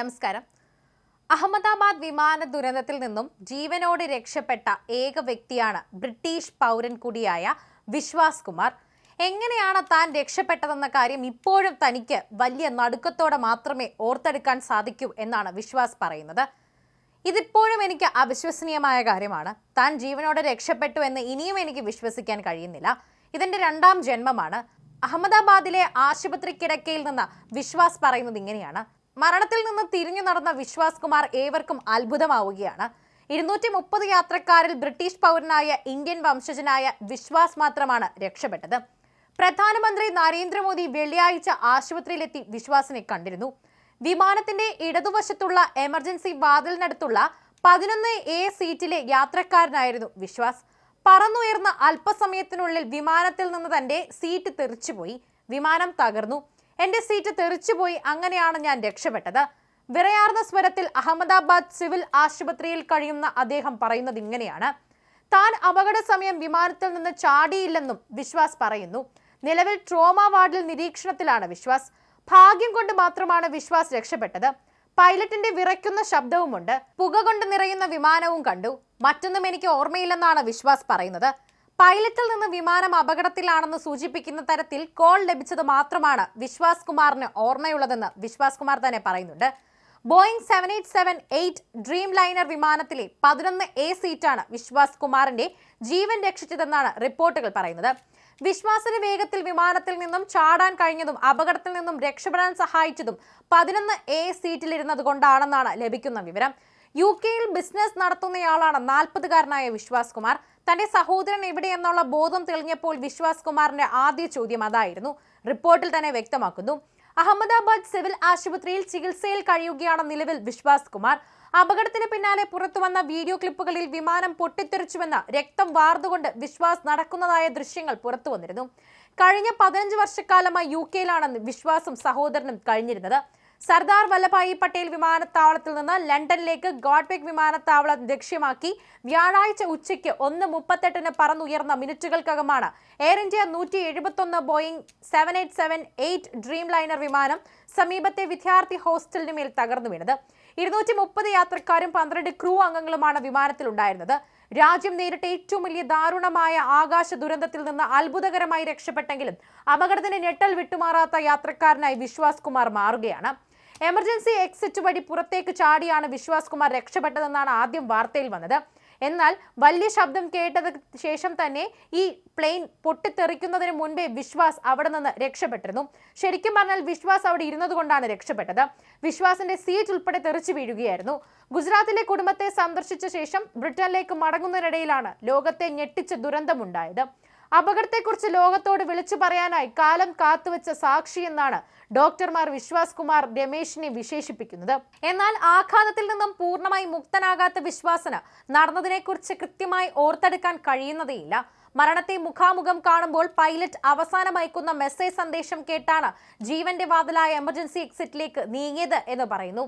നമസ്കാരം. അഹമ്മദാബാദ് വിമാന ദുരന്തത്തിൽ നിന്നും ജീവനോട് രക്ഷപ്പെട്ട ഏക വ്യക്തിയാണ് ബ്രിട്ടീഷ് പൗരൻ കൂടിയായ വിശ്വാസ് കുമാർ. എങ്ങനെയാണ് താൻ രക്ഷപ്പെട്ടതെന്ന കാര്യം ഇപ്പോഴും തനിക്ക് വലിയ നടുക്കത്തോടെ മാത്രമേ ഓർത്തെടുക്കാൻ സാധിക്കൂ എന്നാണ് വിശ്വാസ് പറയുന്നത്. ഇതിപ്പോഴും എനിക്ക് അവിശ്വസനീയമായ കാര്യമാണ്. താൻ ജീവനോടെ രക്ഷപ്പെട്ടു എന്ന് ഇനിയും എനിക്ക് വിശ്വസിക്കാൻ കഴിയുന്നില്ല. ഇതിന്റെ രണ്ടാം ജന്മമാണ്. അഹമ്മദാബാദിലെ ആശുപത്രി കിടക്കയിൽ നിന്ന് വിശ്വാസ് പറയുന്നത് ഇങ്ങനെയാണ്. മരണത്തിൽ നിന്ന് തിരിഞ്ഞു നടന്ന വിശ്വാസ് കുമാർ ഏവർക്കും അത്ഭുതമാവുകയാണ്. ഇരുന്നൂറ്റി മുപ്പത് യാത്രക്കാരിൽ ബ്രിട്ടീഷ് പൗരനായ ഇന്ത്യൻ വംശജനായ വിശ്വാസ് മാത്രമാണ് രക്ഷപ്പെട്ടത്. പ്രധാനമന്ത്രി നരേന്ദ്രമോദി വെള്ളിയാഴ്ച ആശുപത്രിയിലെത്തി വിശ്വാസിനെ കണ്ടിരുന്നു. വിമാനത്തിന്റെ ഇടതുവശത്തുള്ള എമർജൻസി വാതിലിനടുത്തുള്ള പതിനൊന്ന് എ സീറ്റിലെ യാത്രക്കാരനായിരുന്നു വിശ്വാസ്. പറന്നുയർന്ന അല്പസമയത്തിനുള്ളിൽ വിമാനത്തിൽ നിന്ന് തന്റെ സീറ്റ് തെറിച്ചുപോയി. വിമാനം തകർന്നു. എന്റെ സീറ്റ് തെറിച്ചുപോയി അങ്ങനെയാണ് ഞാൻ രക്ഷപ്പെട്ടത്. വിറയാർന്ന സ്വരത്തിൽ അഹമ്മദാബാദ് സിവിൽ ആശുപത്രിയിൽ കഴിയുന്ന അദ്ദേഹം പറയുന്നത് ഇങ്ങനെയാണ്. താൻ അപകട സമയം വിമാനത്തിൽ നിന്ന് ചാടിയില്ലെന്നും വിശ്വാസ് പറയുന്നു. നിലവിൽ ട്രോമ വാർഡിൽ നിരീക്ഷണത്തിലാണ് വിശ്വാസ്. ഭാഗ്യം കൊണ്ട് മാത്രമാണ് വിശ്വാസ് രക്ഷപ്പെട്ടത്. പൈലറ്റിന്റെ വിറയ്ക്കുന്ന ശബ്ദവുമുണ്ട്. പുക കൊണ്ട് നിറയുന്ന വിമാനവും കണ്ടു. മറ്റൊന്നും എനിക്ക് ഓർമ്മയില്ലെന്നാണ് വിശ്വാസ് പറയുന്നത്. പൈലറ്റിൽ നിന്ന് വിമാനം അപകടത്തിലാണെന്ന് സൂചിപ്പിക്കുന്ന തരത്തിൽ കോൾ ലഭിച്ചത് മാത്രമാണ് വിശ്വാസ് കുമാറിന് ഓർമ്മയുള്ളതെന്ന് വിശ്വാസ് കുമാർ തന്നെ പറയുന്നുണ്ട്. Boeing seven eight seven eight Dreamliner വിമാനത്തിലെ പതിനൊന്ന് എ സീറ്റാണ് വിശ്വാസ് കുമാറിന്റെ ജീവൻ രക്ഷിച്ചതെന്നാണ് റിപ്പോർട്ടുകൾ പറയുന്നത്. വിശ്വാസിന് വേഗത്തിൽ വിമാനത്തിൽ നിന്നും ചാടാൻ കഴിഞ്ഞതും അപകടത്തിൽ നിന്നും രക്ഷപ്പെടാൻ സഹായിച്ചതും പതിനൊന്ന് എ സീറ്റിലിരുന്നത് കൊണ്ടാണെന്നാണ് ലഭിക്കുന്ന വിവരം. യു കെയിൽ ബിസിനസ് നടത്തുന്നയാളാണ് നാൽപ്പതുകാരനായ വിശ്വാസ് കുമാർ. തന്റെ സഹോദരൻ എവിടെയെന്നുള്ള ബോധം തെളിഞ്ഞപ്പോൾ വിശ്വാസ് കുമാറിന്റെ ആദ്യ ചോദ്യം അതായിരുന്നു. റിപ്പോർട്ടിൽ തന്നെ വ്യക്തമാക്കുന്നു. അഹമ്മദാബാദ് സിവിൽ ആശുപത്രിയിൽ ചികിത്സയിൽ കഴിയുകയാണ് നിലവിൽ വിശ്വാസ് കുമാർ. അപകടത്തിന് പിന്നാലെ പുറത്തുവന്ന വീഡിയോ ക്ലിപ്പുകളിൽ വിമാനം പൊട്ടിത്തെറിച്ചുവെന്ന രക്തം വാർന്നുകൊണ്ട് വിശ്വാസ് നടക്കുന്നതായ ദൃശ്യങ്ങൾ പുറത്തു വന്നിരുന്നു കഴിഞ്ഞ പതിനഞ്ച് വർഷക്കാലമായി യു കെയിലാണ് വിശ്വാസും സഹോദരനും കഴിഞ്ഞിരുന്നത്. സർദാർ വല്ലഭായി പട്ടേൽ വിമാനത്താവളത്തിൽ നിന്ന് ലണ്ടനിലേക്ക് ഗോഡ്ബെക് വിമാനത്താവളം ലക്ഷ്യമാക്കി വ്യാഴാഴ്ച ഉച്ചയ്ക്ക് ഒന്ന് മുപ്പത്തെട്ടിന് പറന്നുയർന്ന മിനിറ്റുകൾക്കകമാണ് എയർ ഇന്ത്യ നൂറ്റി എഴുപത്തൊന്ന് Boeing seven eight seven eight Dreamliner വിമാനം സമീപത്തെ വിദ്യാർത്ഥി ഹോസ്റ്റലിന് മേൽ തകർന്നു വീണത്. ഇരുന്നൂറ്റി മുപ്പത് യാത്രക്കാരും പന്ത്രണ്ട് ക്രൂ അംഗങ്ങളുമാണ് വിമാനത്തിലുണ്ടായിരുന്നത്. രാജ്യം നേരിട്ട ഏറ്റവും വലിയ ദാരുണമായ ആകാശ ദുരന്തത്തിൽ നിന്ന് അത്ഭുതകരമായി രക്ഷപ്പെട്ടെങ്കിലും അപകടത്തിന് ഞെട്ടൽ വിട്ടുമാറാത്ത യാത്രക്കാരനായി വിശ്വാസ് കുമാർ മാറുകയാണ്. എമർജൻസി എക്സിറ്റ് വഴി പുറത്തേക്ക് ചാടിയാണ് വിശ്വാസ് കുമാർ രക്ഷപ്പെട്ടതെന്നാണ് ആദ്യം വാർത്തയിൽ വന്നത്. എന്നാൽ വലിയ ശബ്ദം കേട്ടത് ശേഷം തന്നെ ഈ പ്ലെയിൻ പൊട്ടിത്തെറിക്കുന്നതിന് മുൻപേ വിശ്വാസ് അവിടെ നിന്ന് രക്ഷപ്പെട്ടിരുന്നു. ശരിക്കും പറഞ്ഞാൽ വിശ്വാസ് അവിടെ ഇരുന്നത് കൊണ്ടാണ് രക്ഷപ്പെട്ടത്. വിശ്വാസിന്റെ സീറ്റ് ഉൾപ്പെടെ തെറിച്ചു വീഴുകയായിരുന്നു. ഗുജറാത്തിലെ കുടുംബത്തെ സന്ദർശിച്ച ശേഷം ബ്രിട്ടനിലേക്ക് മടങ്ങുന്നതിനിടയിലാണ് ലോകത്തെ ഞെട്ടിച്ച ദുരന്തമുണ്ടായത്. അപകടത്തെക്കുറിച്ച് ലോകത്തോട് വിളിച്ചു പറയാനായി കാലം കാത്തുവെച്ച സാക്ഷി എന്നാണ് ഡോക്ടർമാർ വിശ്വാസ് കുമാർ രമേശിനെ വിശേഷിപ്പിക്കുന്നത്. എന്നാൽ ആഘാതത്തിൽ നിന്നും പൂർണമായി മുക്തനാകാത്ത വിശ്വാസന് നടന്നതിനെക്കുറിച്ച് കൃത്യമായി ഓർത്തെടുക്കാൻ കഴിയുന്നതേയില്ല. മരണത്തെ മുഖാമുഖം കാണുമ്പോൾ പൈലറ്റ് അവസാനമയക്കുന്ന മെസ്സേജ് സന്ദേശം കേട്ടാണ് ജീവന്റെ വാതിലായ എമർജൻസി എക്സിറ്റിലേക്ക് നീങ്ങിയത് എന്ന് പറയുന്നു.